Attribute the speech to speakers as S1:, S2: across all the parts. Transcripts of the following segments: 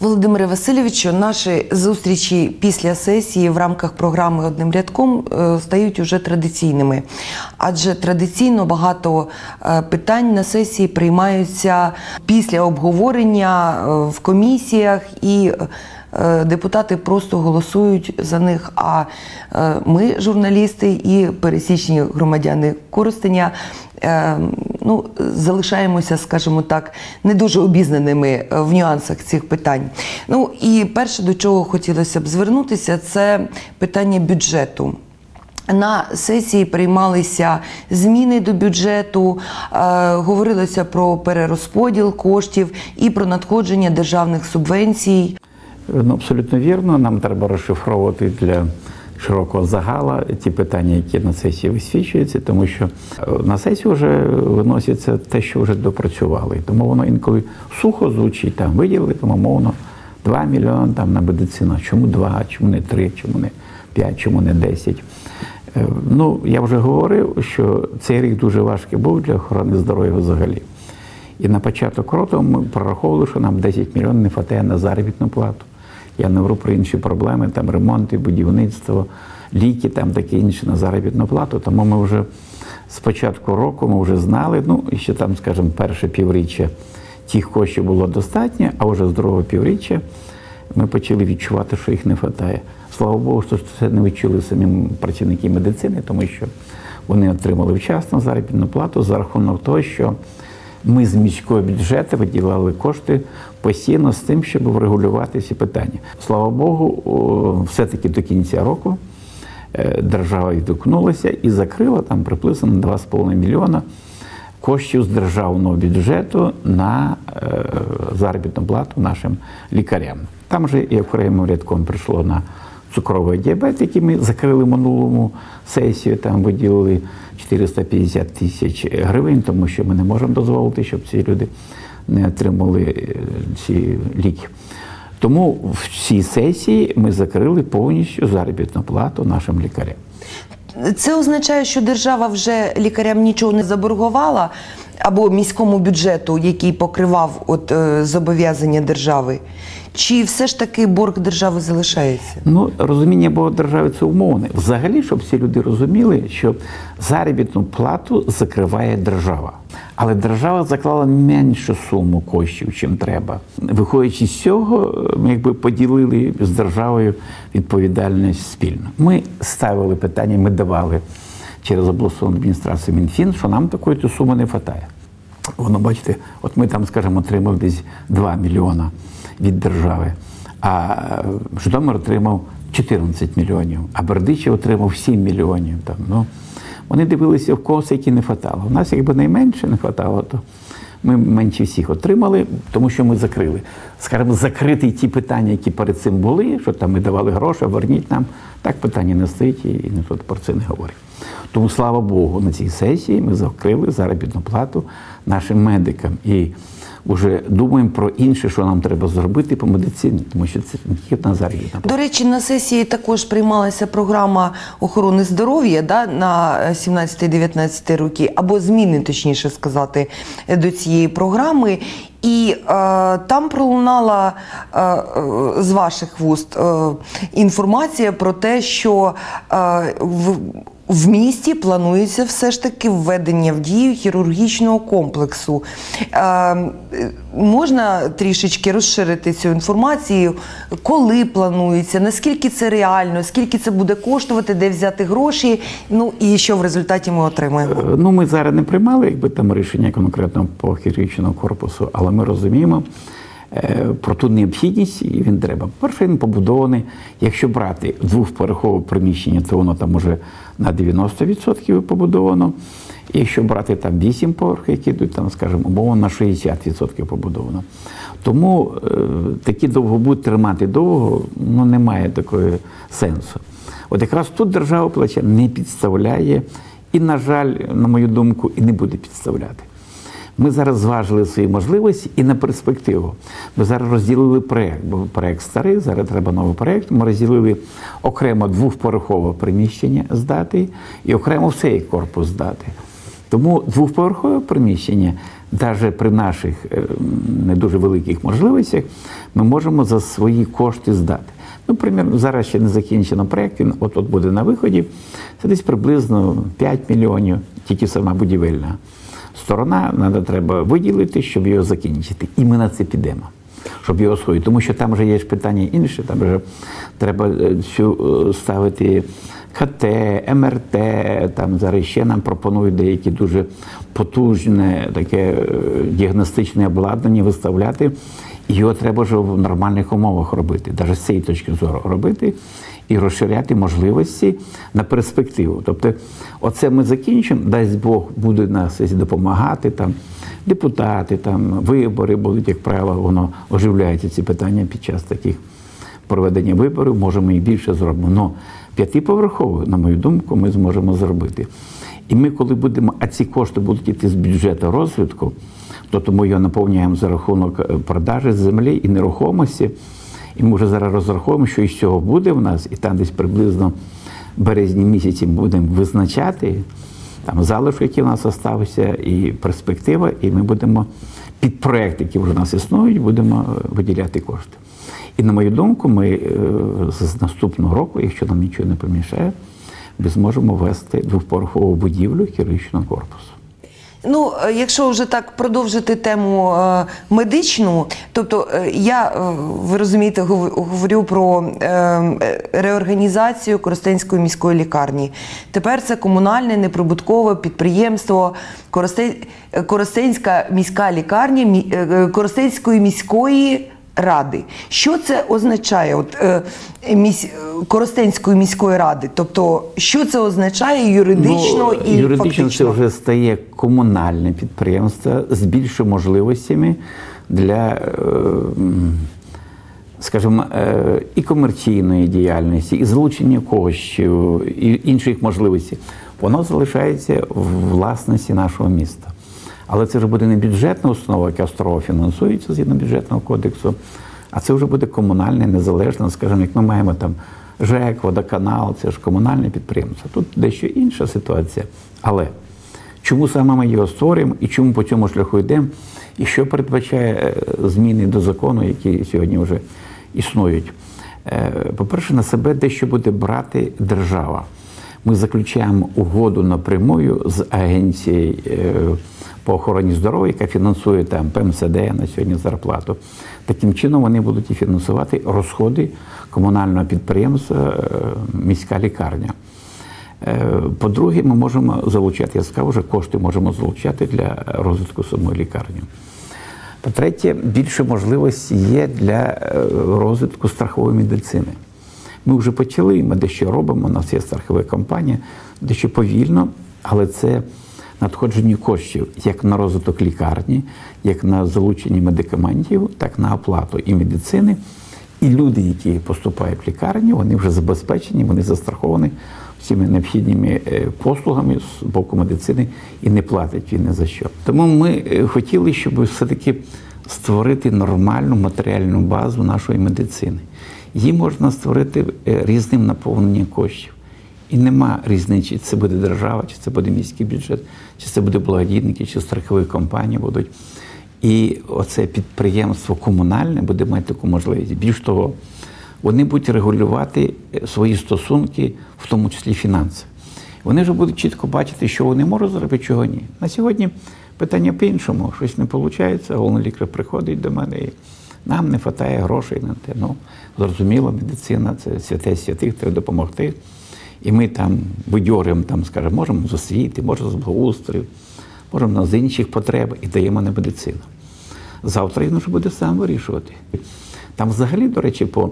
S1: Володимире Васильовичу, наші зустрічі після сесії в рамках програми одним рядком е, стають уже традиційними, адже традиційно багато е, питань на сесії приймаються після обговорення е, в комісіях і. Е, Депутати просто голосують за них. А е, ми, журналісти і пересічні громадяни Коростеня, е, ну, залишаємося, скажімо так, не дуже обізнаними в нюансах цих питань. Ну і перше, до чого хотілося б звернутися, це питання бюджету. На сесії приймалися зміни до бюджету, говорилося про перерозподіл коштів і про надходження державних субвенцій.
S2: Ну, абсолютно вірно. Нам треба розшифровувати для широкого загала ті питання, які на сесії висвічуються, тому що е, на сесію вже виноситься те, що вже допрацювали. Тому воно інколи сухо звучить, там виділили, там, умовно, 2 мільйони там, на медицину. Чому 2, чому не 3, чому не 5, чому не 10? Е, Ну, я вже говорив, що цей рік дуже важкий був для охорони здоров'я взагалі. І на початок року ми прораховували, що нам 10 мільйонів не вистачає на заробітну плату. Я не говорю про інші проблеми, там ремонти, будівництво, ліки, там таке інше на заробітну плату. Тому ми вже з початку року ми вже знали, ну і ще там, скажімо, перше півріччя тих коштів було достатньо, а вже з другого півріччя ми почали відчувати, що їх не вистачає. Слава Богу, що це не відчули самі працівники медицини, тому що вони отримали вчасно заробітну плату за рахунок того, що ми з міського бюджету виділяли кошти постійно з тим, щоб врегулювати ці питання. Слава Богу, все-таки до кінця року е, держава відгукнулася і закрила там приблизно на 2,5 мільйона коштів з державного бюджету на е, заробітну плату нашим лікарям. Там же і окремим рядком прийшло на цукровий діабет, який ми закрили минулому сесію, там виділили 450 тисяч гривень, тому що ми не можемо дозволити, щоб ці люди не отримали е, ці ліки. Тому в цій сесії ми закрили повністю заробітну плату нашим лікарям.
S1: Це означає, що держава вже лікарям нічого не заборгувала або міському бюджету, який покривав от е, зобов'язання держави. Чи все ж таки борг держави залишається?
S2: Ну, розуміння Бога держави це умовне. Взагалі, щоб всі люди розуміли, що заробітну плату закриває держава. Але держава заклала меншу суму коштів, чим треба. Виходячи з цього, ми якби поділили з державою відповідальність спільно. Ми ставили питання, ми давали через обласну адміністрацію Мінфін, що нам такої суми не вистачає. Воно, бачите, от ми там, скажімо, отримали десь 2 мільйона від держави, а Житомир отримав 14 мільйонів, а Бердичів отримав 7 мільйонів. Там, ну, вони дивилися в когось, які не хватало. У нас, якби найменше не хватало, то ми менше всіх отримали, тому що ми закрили. Скажімо, закрити ті питання, які перед цим були, що там ми давали гроші, верніть нам. Так питання не стоїть і ніхто про це не говорить. Тому, слава Богу, на цій сесії ми закрили заробітну плату нашим медикам. І вже думаємо про інше, що нам треба зробити по медицині, тому що це на заробітна
S1: До речі, на сесії також приймалася програма охорони здоров'я да, на 17-19 роки, або зміни, точніше сказати, до цієї програми. І е, там пролунала е, е, з ваших вуст е, інформація про те, що е, в, в місті планується все ж таки введення в дію хірургічного комплексу. Е, можна трішечки розширити цю інформацію, коли планується, наскільки це реально, скільки це буде коштувати, де взяти гроші, ну і що в результаті ми отримаємо.
S2: Е, Ну, ми зараз не приймали якби там рішення конкретно по хірургічному корпусу, але ми розуміємо про ту необхідність, і він треба. Перше, він побудований. Якщо брати двохповерхове приміщення, то воно там уже на 90% побудовано. Якщо брати там 8 поверхів, які йдуть, там, скажімо, умовно на 60% побудовано. Тому е, такі довго тримати довго, ну немає такої сенсу. От якраз тут держава плече не підставляє і, на жаль, на мою думку, і не буде підставляти. Ми зараз зважили свої можливості і на перспективу. Ми зараз розділили проєкт, бо проєкт старий, зараз треба новий проєкт. Ми розділили окремо двохповерхове приміщення здати і окремо всей корпус здати. Тому двохповерхове приміщення навіть при наших е, не дуже великих можливостях ми можемо за свої кошти здати. Ну, примірно, зараз ще не закінчено проєкт, він от от буде на виході. Це десь приблизно 5 мільйонів, тільки сама будівельна сторона. Надо треба виділити, щоб його закінчити. І ми на це підемо, щоб його освоїти. Тому що там вже є питання інше, там вже треба е, цю е, ставити КТ, МРТ, там зараз ще нам пропонують деякі дуже потужне таке е, діагностичне обладнання виставляти. Його треба вже в нормальних умовах робити, навіть з цієї точки зору робити і розширяти можливості на перспективу. Тобто, оце ми закінчимо, дасть Бог буде нас допомагати, там депутати, там вибори будуть, як правило, воно оживляється ці питання під час таких проведення виборів, може, ми і більше зробимо. Но п'ятиповерхову, на мою думку, ми зможемо зробити. І ми, коли будемо, а ці кошти будуть йти з бюджету розвитку, то тому його наповнюємо за рахунок е, продажі землі і нерухомості. І ми вже зараз розраховуємо, що із цього буде в нас, і там десь приблизно в березні місяці будемо визначати там залишок, який в нас залишився, і перспектива, і ми будемо під проекти, які вже в нас існують, будемо е, виділяти кошти. І на мою думку, ми е, з наступного року, якщо нам нічого не помішає, ми зможемо ввести двохповерхову будівлю хірургічного корпусу.
S1: Ну, е, якщо вже так продовжити тему е, медичну, тобто е, я, е, ви розумієте, гов- говорю про е, реорганізацію Коростенської міської лікарні. Тепер це комунальне неприбуткове підприємство Коростен... е, Коростенська міська лікарня мі- е, Коростенської міської. Ради, що це означає, от е, місь... е, Коростенської міської ради? Тобто, що це означає юридично
S2: Ну,
S1: і
S2: юридично
S1: фактично?
S2: це вже стає комунальне підприємство з більшими можливостями для, е, скажімо, е, і комерційної діяльності, і залучення коштів, і інших можливостей. Воно залишається в власності нашого міста. Але це вже буде не бюджетна установа, яка строго фінансується згідно бюджетного кодексу, а це вже буде комунальне, незалежне, скажімо, як ми маємо там ЖЕК, водоканал, це ж комунальне підприємство. Тут дещо інша ситуація. Але чому саме ми його створюємо і чому по цьому шляху йдемо, і що передбачає е, зміни до закону, які сьогодні вже існують? Е, По-перше, на себе дещо буде брати держава. Ми заключаємо угоду напрямую з агенцією е, по охороні здоров'я, яка фінансує там ПМСД на сьогодні зарплату. Таким чином вони будуть і фінансувати розходи комунального підприємства е, міська лікарня. Е, По-друге, ми можемо залучати, я сказав, вже кошти можемо залучати для розвитку самої лікарні. По-третє, більше можливості є для е, розвитку страхової медицини. Ми вже почали, ми дещо робимо, у нас є страхова компанія, дещо повільно, але це надходження коштів як на розвиток лікарні, як на залучення медикаментів, так на оплату і медицини. І люди, які поступають в лікарню, вони вже забезпечені, вони застраховані всіми необхідними е, послугами з боку медицини і не платять він ні за що. Тому ми е, хотіли, щоб все-таки створити нормальну матеріальну базу нашої медицини. Її можна створити е, різним наповненням коштів. І нема різниці, чи це буде держава, чи це буде міський бюджет, чи це буде благодійники, чи страхові компанії будуть. І оце підприємство комунальне буде мати таку можливість. Більш того, вони будуть регулювати е, свої стосунки, в тому числі фінанси. Вони вже будуть чітко бачити, що вони можуть зробити, чого ні. На сьогодні питання по-іншому. Щось не виходить, головний лікар приходить до мене і нам не вистачає грошей на те. Ну, зрозуміло, медицина це святе святих, треба допомогти. І ми там видьорюємо, там, скажімо, можемо з освіти, можемо з благоустрою, можемо з інших потреб і даємо на медицину. Завтра він вже буде сам вирішувати. Там взагалі, до речі, по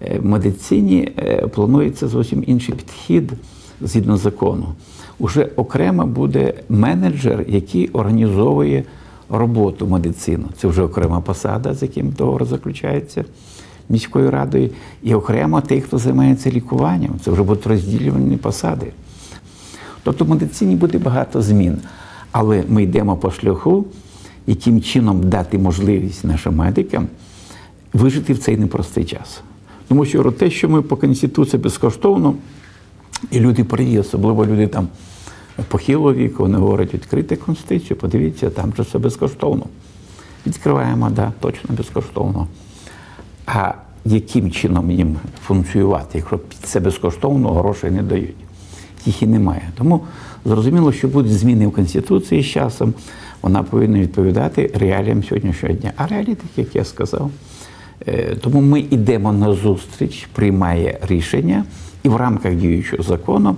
S2: е, медицині е, планується зовсім інший підхід згідно закону. Уже окремо буде менеджер, який організовує роботу медицину. Це вже окрема посада, з яким договор заключається міською радою, і окремо тих, хто займається лікуванням. Це вже будуть розділені посади. Тобто в медицині буде багато змін. Але ми йдемо по шляху, яким чином дати можливість нашим медикам вижити в цей непростий час. Тому що те, що ми по Конституції безкоштовно, і люди приїдуть, особливо люди там похилого віку, вони говорять, відкрити конституцію, подивіться, там же все безкоштовно. Відкриваємо, да, точно безкоштовно. А яким чином їм функціювати, якщо це безкоштовно грошей не дають? Їх і немає. Тому зрозуміло, що будуть зміни в Конституції з часом, вона повинна відповідати реаліям сьогоднішнього дня. А реалії, так як я сказав. Е, Тому ми йдемо на зустріч, приймає рішення і в рамках діючого закону,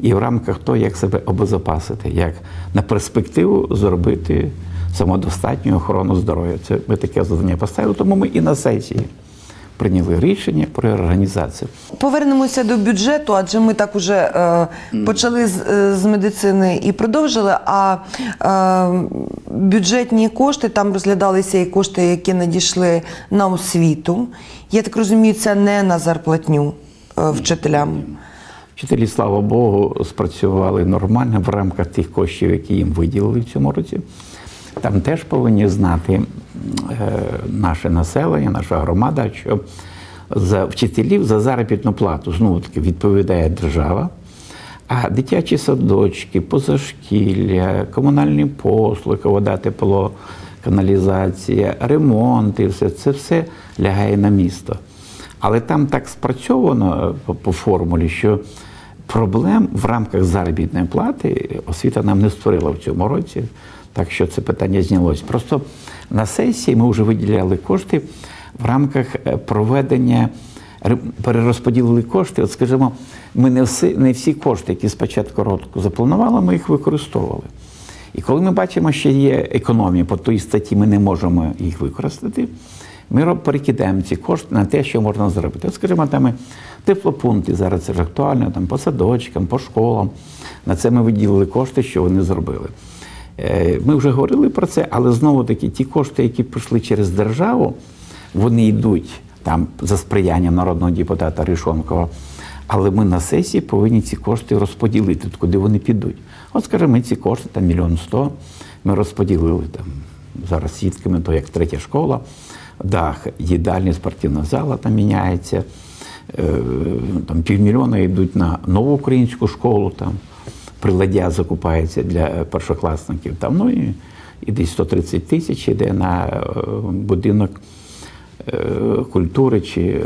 S2: і в рамках того, як себе обезопасити, як на перспективу зробити самодостатню охорону здоров'я. Це ми таке завдання поставили, тому ми і на сесії прийняли рішення про організацію.
S1: Повернемося до бюджету, адже ми так уже е, почали з, е, з медицини і продовжили. А е, бюджетні кошти там розглядалися і кошти, які надійшли на освіту. Я так розумію, це не на зарплатню е, вчителям.
S2: Вчителі, слава Богу, спрацювали нормально в рамках тих коштів, які їм виділили в цьому році. Там теж повинні знати е, наше населення, наша громада, що за вчителів за заробітну плату знову таки відповідає держава. А дитячі садочки, позашкілля, комунальні послуги, вода, тепло, каналізація, ремонти, все це все лягає на місто. Але там так спрацьовано е, по, по формулі, що проблем в рамках заробітної плати освіта нам не створила в цьому році, так що це питання знялось. Просто на сесії ми вже виділяли кошти в рамках е, проведення перерозподілили кошти. От, скажімо, ми не всі, не всі кошти, які спочатку року запланували, ми їх використовували. І коли ми бачимо, що є економія по тій статті, ми не можемо їх використати. Ми перекидаємо ці кошти на те, що можна зробити. От, скажімо, там теплопункти зараз це ж актуально, там по садочкам, по школам. На це ми виділили кошти, що вони зробили. Е, Ми вже говорили про це, але знову таки ті кошти, які прийшли через державу, вони йдуть там за сприянням народного депутата Рішонкова. Але ми на сесії повинні ці кошти розподілити, куди вони підуть. От, скажімо, ми ці кошти, там мільйон сто, ми розподілили там зараз свідками, то як третя школа, дах, їдальня, спортивна зала там міняється. Е, Там півмільйона йдуть на нову українську школу, там приладдя закупається для першокласників. Там, ну і, і десь 130 тисяч йде на е, будинок е, культури чи е,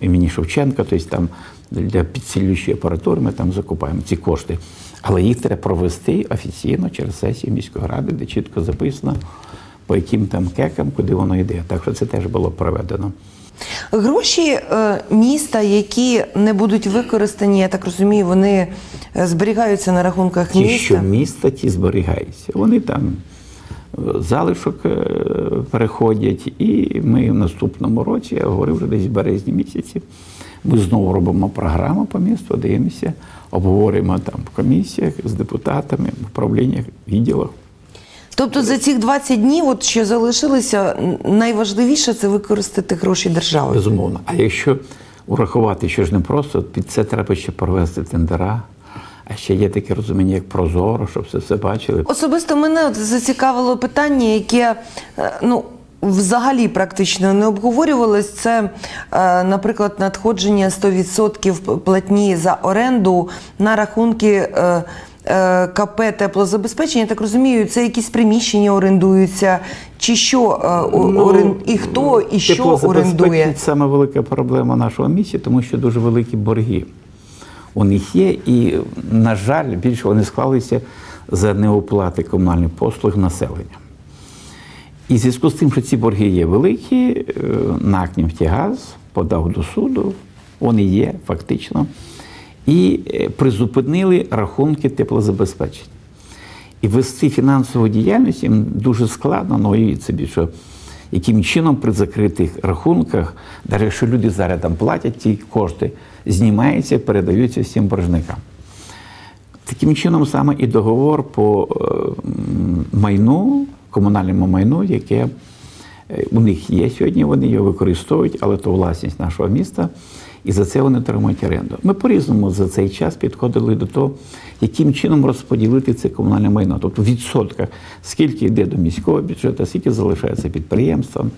S2: імені Шевченка, тобто там для підсилюючої апаратури ми там закупаємо ці кошти. Але їх треба провести офіційно через сесію міської ради, де чітко записано, по яким там кекам, куди воно йде. Так що це теж було проведено.
S1: Гроші е, міста, які не будуть використані, я так розумію, вони е, зберігаються на рахунках
S2: Ті,
S1: міста.
S2: що міста, ті зберігаються. Вони там е, залишок переходять, і ми в наступному році, я говорив вже десь в березні місяці, ми знову робимо програму по місту, дивимося, обговорюємо там в комісіях з депутатами, в управліннях, відділах.
S1: Тобто за цих 20 днів, от що залишилося, найважливіше це використати гроші держави.
S2: Безумовно. А якщо урахувати, що ж не просто, під це треба ще провести тендера. А ще є таке розуміння, як прозоро, щоб все все бачили.
S1: Особисто мене от зацікавило питання, яке е, ну. Взагалі практично не обговорювалось. Це, е, наприклад, надходження 100% платні за оренду на рахунки е, КП теплозабезпечення. Я так розумію, це якісь приміщення орендуються, чи що е,
S2: Ну,
S1: орен- і хто і що орендує.
S2: Це саме велика проблема нашого місця, тому що дуже великі борги у них є, і, на жаль, більше вони склалися за неоплати комунальних послуг населення. І в зв'язку з тим, що ці борги є великі, е, НАК «Нефтягаз» подав до суду, вони є фактично, і е, призупинили рахунки теплозабезпечення. І вести фінансову діяльність їм дуже складно, ну уявіть собі, що яким чином при закритих рахунках, навіть якщо люди зараз там платять ті кошти, знімаються, передаються всім боржникам. Таким чином саме і договор по е, майну, комунальному майну, яке е, у них є сьогодні, вони його використовують, але то власність нашого міста. І за це вони отримують оренду. Ми по-різному за цей час підходили до того, яким чином розподілити це комунальне майно, тобто в відсотках, скільки йде до міського бюджету, скільки залишається підприємствам.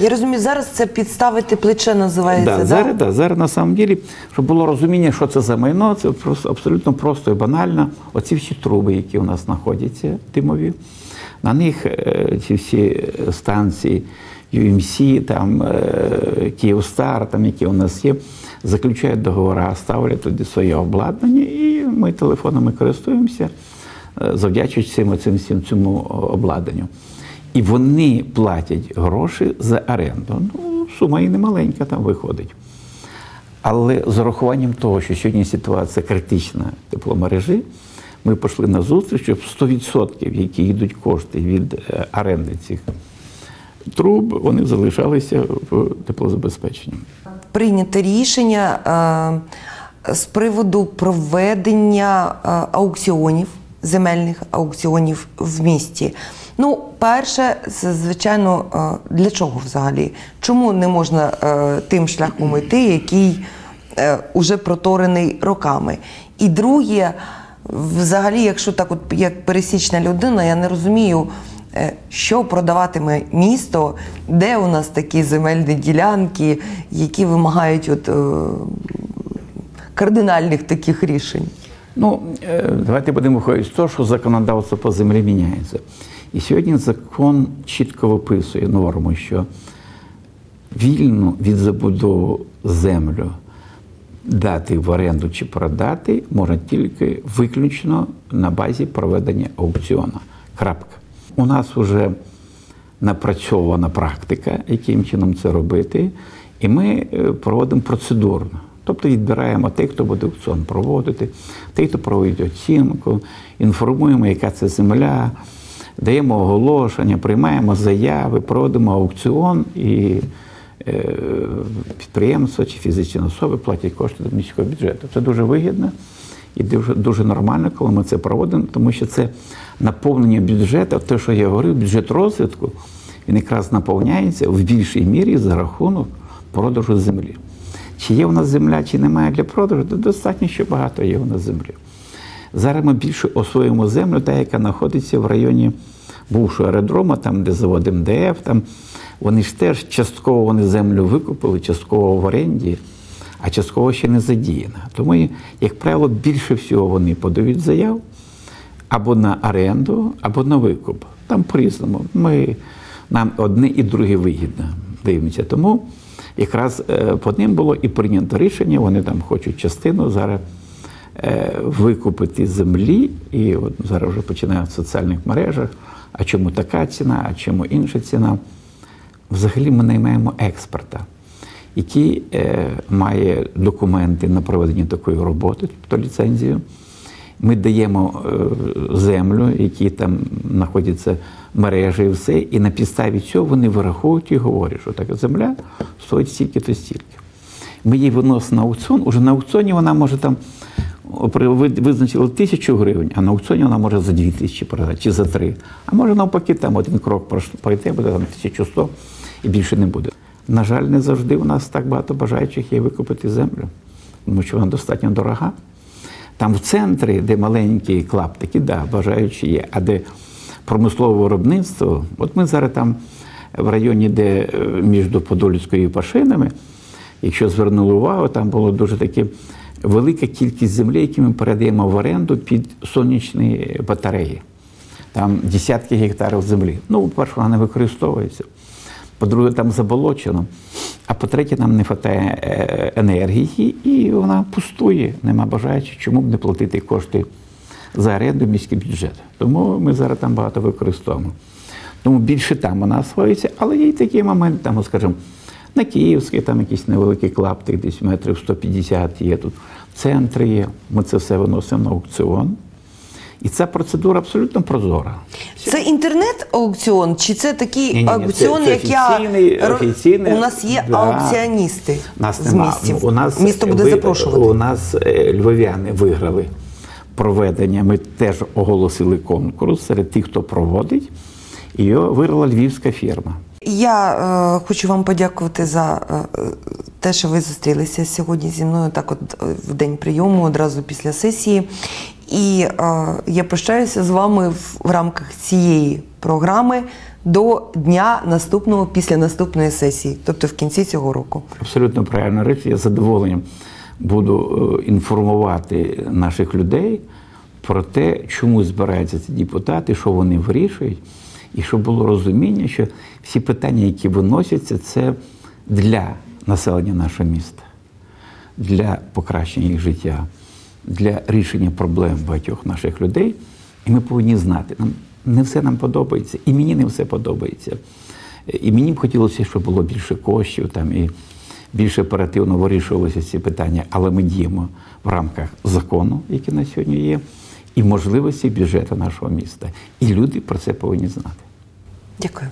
S1: Я розумію, зараз це підставити плече називається.
S2: Да,
S1: да?
S2: зараз, да, зараз на самом деле, щоб було розуміння, що це за майно, це просто абсолютно просто і банально. Оці всі труби, які у нас знаходяться, димові, на них е, ці всі станції UMC, там, е, Київстар, там, які у нас є, заключають договори, ставлять туди своє обладнання, і ми телефонами користуємося, е, завдячуючи цим, цим, цим цьому обладнанню. І вони платять гроші за оренду. Ну, сума і не маленька там виходить. Але з урахуванням того, що сьогодні ситуація критична тепломережі, ми пішли на зустріч, щоб 100%, які йдуть кошти від е, оренди цих труб, вони залишалися в теплозабезпеченні.
S1: прийняте рішення е, з приводу проведення е, аукціонів, земельних аукціонів в місті. Ну, перше, звичайно, е, для чого взагалі? Чому не можна тим шляхом йти, який уже проторений роками? І друге, взагалі, якщо так, от як пересічна людина, я не розумію. Е, Що продаватиме місто, де у нас такі земельні ділянки, які вимагають от, е, кардинальних таких рішень?
S2: Ну, е, давайте будемо виходити з того, що законодавство по землі міняється. І сьогодні закон чітко виписує норму, що вільну від забудови землю дати в оренду чи продати можна тільки виключно на базі проведення аукціону. Крапка. У нас вже напрацьована практика, яким чином це робити, і ми е, проводимо процедурно. Тобто відбираємо тих, хто буде аукціон проводити, тих, хто проводить оцінку, інформуємо, яка це земля, даємо оголошення, приймаємо заяви, проводимо аукціон і е, підприємства чи фізичні особи платять кошти до міського бюджету. Це дуже вигідно і дуже, дуже нормально, коли ми це проводимо, тому що це наповнення бюджету, те, що я говорив, бюджет розвитку, він якраз наповняється в більшій мірі за рахунок продажу землі. Чи є у нас земля, чи немає для продажу, то достатньо, що багато є у нас землі. Зараз ми більше освоїмо землю, та, яка знаходиться в районі бувшого аеродрому, там, де завод МДФ, там вони ж теж частково вони землю викупили, частково в оренді, а частково ще не задіяна. Тому, як правило, більше всього вони подають заяв або на оренду, або на викуп. Там по-різному. Ми, нам одне і друге вигідно дивимося. Тому якраз е, по ним було і прийнято рішення, вони там хочуть частину зараз е, викупити землі, і от зараз вже починають в соціальних мережах. А чому така ціна, а чому інша ціна? Взагалі ми наймаємо експерта, який е, має документи на проведення такої роботи, тобто ліцензію. Ми даємо е, землю, які там знаходяться мережі і все, і на підставі цього вони вираховують і говорять, що така земля стоїть стільки-то стільки. Ми її виносимо на аукціон, уже на аукціоні вона може там визначили тисячу гривень, а на аукціоні вона може за дві тисячі продати чи за три. А може навпаки, там один крок пройти, буде там 1100 і більше не буде. На жаль, не завжди у нас так багато бажаючих є викупити землю, тому що вона достатньо дорога. Там в центрі, де маленькі клаптики, да, бажаючі є, а де промислове виробництво, от ми зараз там в районі, де е, між Подольською і Пашинами, якщо звернули увагу, там було дуже таке велика кількість землі, які ми передаємо в оренду під сонячні батареї. Там десятки гектарів землі. Ну, по-перше, вона не використовується. По-друге, там заболочено. А по-третє, нам не вистачає е, енергії, і вона пустує, нема бажаючих, чому б не платити кошти за оренду міський бюджет. Тому ми зараз там багато використовуємо. Тому більше там вона освоїться, але є й такі моменти, там, скажімо, на Київській там якийсь невеликий клаптик, десь метрів 150 є тут. Центр є. Ми це все виносимо на аукціон. І ця процедура абсолютно прозора.
S1: Це інтернет-аукціон, чи це такий
S2: Ні-ні-ні, це-
S1: аукціон,
S2: це
S1: як я
S2: офіційний-
S1: ро-
S2: офіційний,
S1: у нас є
S2: да.
S1: аукціоністи
S2: Нас
S1: з.
S2: Ну, У нас
S1: Місто буде
S2: ви-
S1: запрошувати.
S2: У нас е, львов'яни виграли проведення. Ми теж оголосили конкурс серед тих, хто проводить. І його виграла львівська фірма.
S1: Я е, хочу вам подякувати за е, те, що ви зустрілися сьогодні зі мною, так от е, в день прийому, одразу після сесії. І е, я прощаюся з вами в, в рамках цієї програми до дня наступного після наступної сесії, тобто в кінці цього року.
S2: Абсолютно правильна річ. Я задоволенням буду е, інформувати наших людей про те, чому збираються ці депутати, що вони вирішують, і щоб було розуміння, що всі питання, які виносяться, це для населення нашого міста, для покращення їх життя, для рішення проблем багатьох наших людей. І ми повинні знати, нам не все нам подобається, і мені не все подобається. І мені б хотілося, щоб було більше коштів там і більш оперативно вирішувалися ці питання, але ми діємо в рамках закону, який на сьогодні є, і можливості бюджету нашого міста. І люди про це повинні знати.
S1: Дякую.